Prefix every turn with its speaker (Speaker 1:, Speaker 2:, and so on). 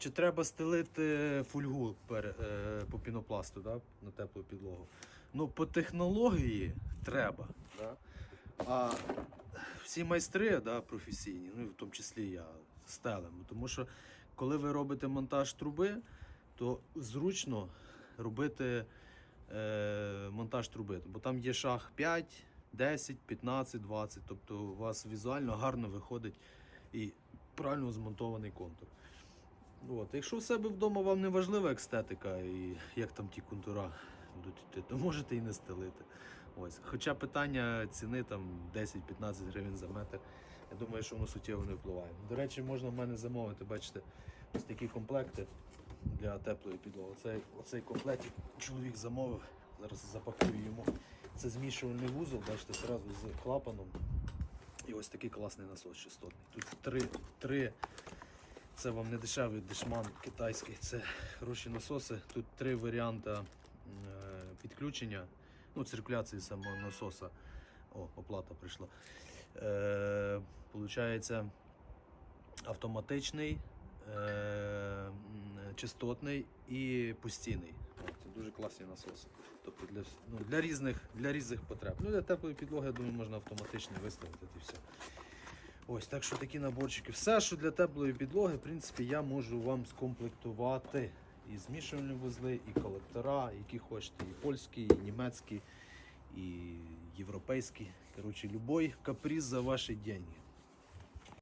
Speaker 1: Чи треба стелити фольгу пер, е, по пінопласту да, на теплу підлогу? Ну, по технології треба. Да? А всі майстри да, професійні, ну в тому числі я стелимо. Тому що коли ви робите монтаж труби, то зручно робити е, монтаж труби. Бо там є шаг 5, 10, 15, 20. Тобто у вас візуально гарно виходить і правильно змонтований контур. От. Якщо в себе вдома вам не важлива естетика і як там ті контура будуть йти, то можете і не стелити. Ось. Хоча питання ціни там 10-15 гривень за метр, я думаю, що воно суттєво не впливає. До речі, можна в мене замовити, бачите, ось такі комплекти для теплої підлоги. Оцей, оцей комплект чоловік замовив. Зараз запакую йому. Це змішувальний вузол, бачите, одразу з клапаном. І ось такий класний насос частотний. Тут три, три це вам не дешевий дешман китайський, це хороші насоси. Тут три варіанти е, підключення, ну, циркуляції самого насоса. О, оплата прийшла. Е, Получається автоматичний, е, частотний і постійний. Це дуже класні насоси. Тобто для, ну, для, різних, для різних потреб. Ну, для теплої підлоги, я думаю, можна автоматичний виставити і все. Ось так що такі наборчики. Все, що для теплої підлоги, в принципі, я можу вам скомплектувати. І змішувальні вузли, і колектора, які хочете, і польські, і німецькі, і європейські. Коротше, любой каприз за ваші деньги.